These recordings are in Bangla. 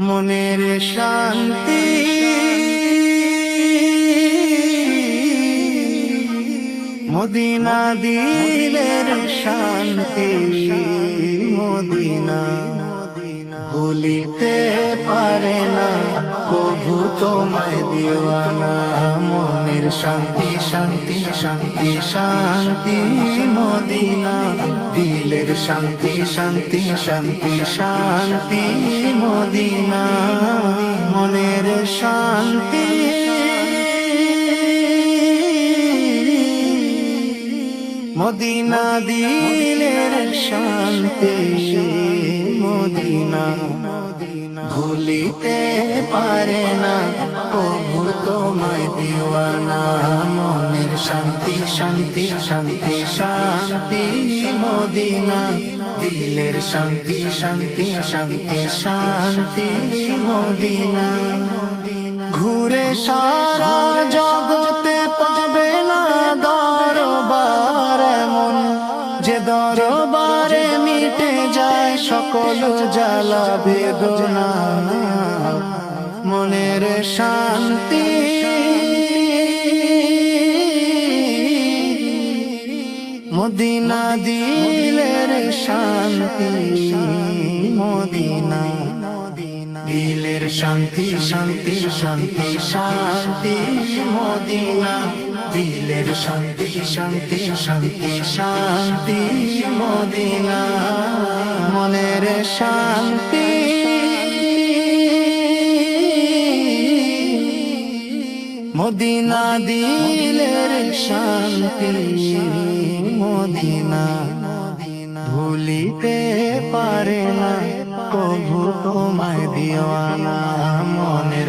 মনের শান্তি। মদিনা দিলের শান্তি। মদিনা বলিতে পারে না। কভু তোমায় দিওয়ানা। মনের শান্তি শান্তি শান্তি শান্তি, মদিনা। দিলের শান্তি শান্তি শান্তি শান্তি, মদিনা। মনের শান্তি। মদিনা, দিলের শান্তি, মদিনা। ভুলিতে পারে না। প্রভু তোমায় দিওয়ানা। মনের শান্তি শান্তি শান্তি শান্তি, মদিনা। দিলের শান্তি শান্তি শান্তি শান্তি, মদিনা। ঘুরে সারা জগতে সকল জ্বালা বেদনা মনের শান্তি। মদিনা দিলের শান্তি মদিনা। দিলের শান্তি শান্তি শান্তি শান্তি, মদিনা। দিলের শান্তি শান্তি শান্তি শান্তি, মদিনা। মনের শান্তি। মদিনা, দিলের শান্তি, মদিনা। ভুলিতে পারে না।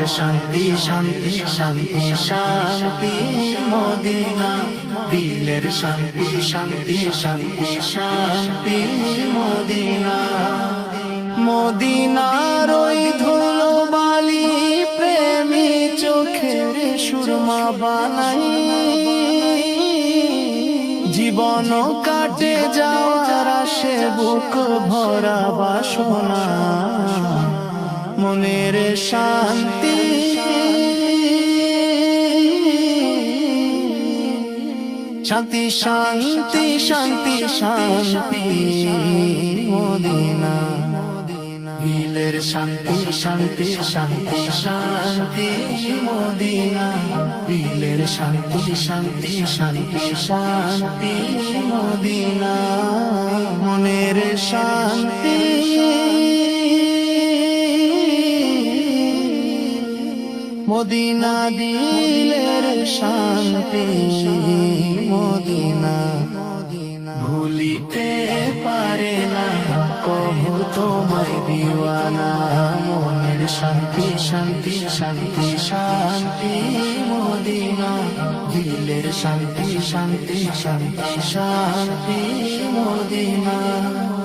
শান্তি শান্তি শান্তি শান্তি, মদিনা। দিলের শান্তি শান্তি শান্তি শান্তি, মদিনা। মদিনার ওই ধুলো বালি প্রেমী চোখের সুরমা বানাই। জীবন কাটে যাওয়ার আসে বুক ভরা বাসনা। মনের শান্তি। শান্তি শান্তি শান্তি শান্তি, মদিনা। দিলের শান্তি শান্তি শান্তি শান্তি, মদিনা। দিলের শান্তি শান্তি শান্তি শান্তি, মদিনা। মনের শান্তি। মদিনা দিলের শান্তি, মদিনা। ভুলিতে পারে না, কবু তোমায় দিওয়ানা। মনের শান্তি শান্তি শান্তি শান্তি, মদিনা। দিলের শান্তি শান্তি শান্তি শান্তি, মদিনা।